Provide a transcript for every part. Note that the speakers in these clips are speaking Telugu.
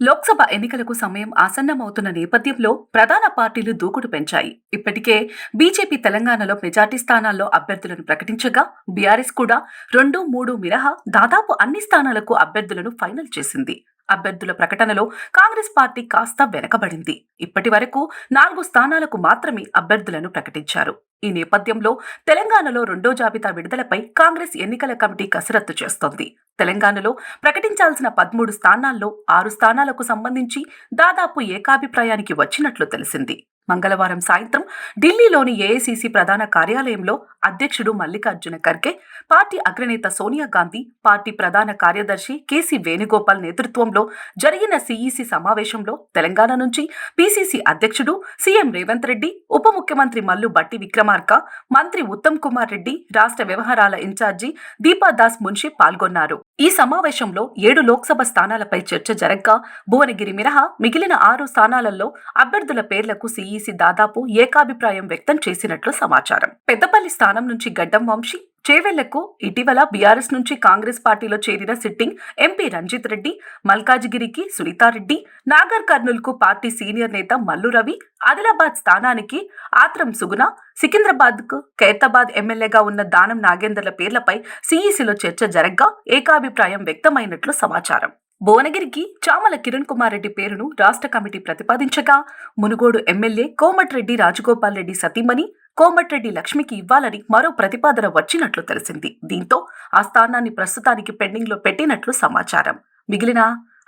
లోక్సభ ఎన్నికలకు సమయం ఆసన్నమవుతున్న నేపథ్యంలో ప్రధాన పార్టీలు దూకుడు పెంచాయి. ఇప్పటికే బీజేపీ తెలంగాణలో మెజార్టీ స్థానాల్లో అభ్యర్థులను ప్రకటించగా బీఆర్ఎస్ కూడా రెండు మూడు మినహా దాదాపు అన్ని స్థానాలకు అభ్యర్థులను ఫైనల్ చేసింది. అభ్యర్థుల ప్రకటనలో కాంగ్రెస్ పార్టీ కాస్త వెనకబడింది. ఇప్పటి వరకు నాలుగు స్థానాలకు మాత్రమే అభ్యర్థులను ప్రకటించారు. ఈ నేపథ్యంలో తెలంగాణలో రెండో జాబితా విడుదలపై కాంగ్రెస్ ఎన్నికల కమిటీ కసరత్తు చేస్తోంది. తెలంగాణలో ప్రకటించాల్సిన పదమూడు స్థానాల్లో ఆరు స్థానాలకు సంబంధించి దాదాపు ఏకాభిప్రాయానికి వచ్చినట్లు తెలిసింది. మంగళవారం సాయంత్రం ఢిల్లీలోని ఏఐసిసి ప్రధాన కార్యాలయంలో అధ్యక్షుడు మల్లికార్జున ఖర్గే పార్టీ అగ్రనేత సోనియా గాంధీ పార్టీ ప్రధాన కార్యదర్శి కేసీ వేణుగోపాల్ నేతృత్వంలో జరిగిన సిఈసి సమావేశంలో తెలంగాణ నుంచి పిసిసి అధ్యక్షుడు సీఎం రేవంత్ రెడ్డి ఉప ముఖ్యమంత్రి మల్లు బట్టి విక్రమార్క మంత్రి ఉత్తమ్ కుమార్ రెడ్డి రాష్ట్ర వ్యవహారాల ఇన్ఛార్జి దీపాదాస్ మున్షి పాల్గొన్నారు. ఈ సమావేశంలో ఏడు లోక్సభ స్థానాలపై చర్చ జరగ్గా భువనగిరి మినహా మిగిలిన ఆరు స్థానాలలో అభ్యర్థుల పేర్లకు సిఈ ఈసీ దాదాపు ఏకాభిప్రాయం వ్యక్తం చేసినట్లు సమాచారం. పెద్దపల్లి స్థానం నుంచి గడ్డం వంశీ చేవెళ్ళకు ఇటీవల బీఆర్ఎస్ నుంచి కాంగ్రెస్ పార్టీలో చేరిన సిట్టింగ్ ఎంపీ రంజిత్ రెడ్డి మల్కాజిగిరికి సునీతారెడ్డి నాగర్ కర్నూల్కు పార్టీ సీనియర్ నేత మల్లు రవి ఆదిలాబాద్ స్థానానికి ఆత్రం సుగుణ సికింద్రాబాద్కు ఖైరతాబాద్ ఎమ్మెల్యేగా ఉన్న దానం నాగేందర్ల పేర్లపై సిఈసిలో చర్చ జరగ్గా ఏకాభిప్రాయం వ్యక్తమైనట్లు సమాచారం. భువనగిరికి చామల కిరణ్ కుమార్ రెడ్డి పేరును రాష్ట్ర కమిటీ ప్రతిపాదించగా మునుగోడు ఎమ్మెల్యే కోమటిరెడ్డి రాజగోపాల్ రెడ్డి సతీమణి కోమటిరెడ్డి లక్ష్మికి ఇవ్వాలని మరో ప్రతిపాదన వచ్చినట్లు తెలిసింది. దీంతో ఆ స్థానాన్ని ప్రస్తుతానికి పెండింగ్లో పెట్టినట్లు సమాచారం. మిగిలిన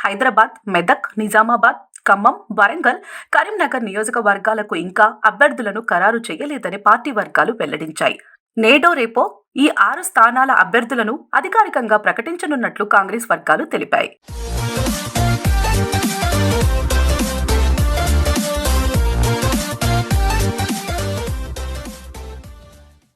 హైదరాబాద్ మెదక్ నిజామాబాద్ ఖమ్మం వరంగల్ కరీంనగర్ నియోజకవర్గాలకు ఇంకా అభ్యర్థులను ఖరారు చేయలేదని పార్టీ వర్గాలు వెల్లడించాయి. నేడో రేపో ఈ ఆరు స్థానాల అభ్యర్థులను అధికారికంగా ప్రకటించనున్నట్లు కాంగ్రెస్ వర్గాలు తెలిపాయి.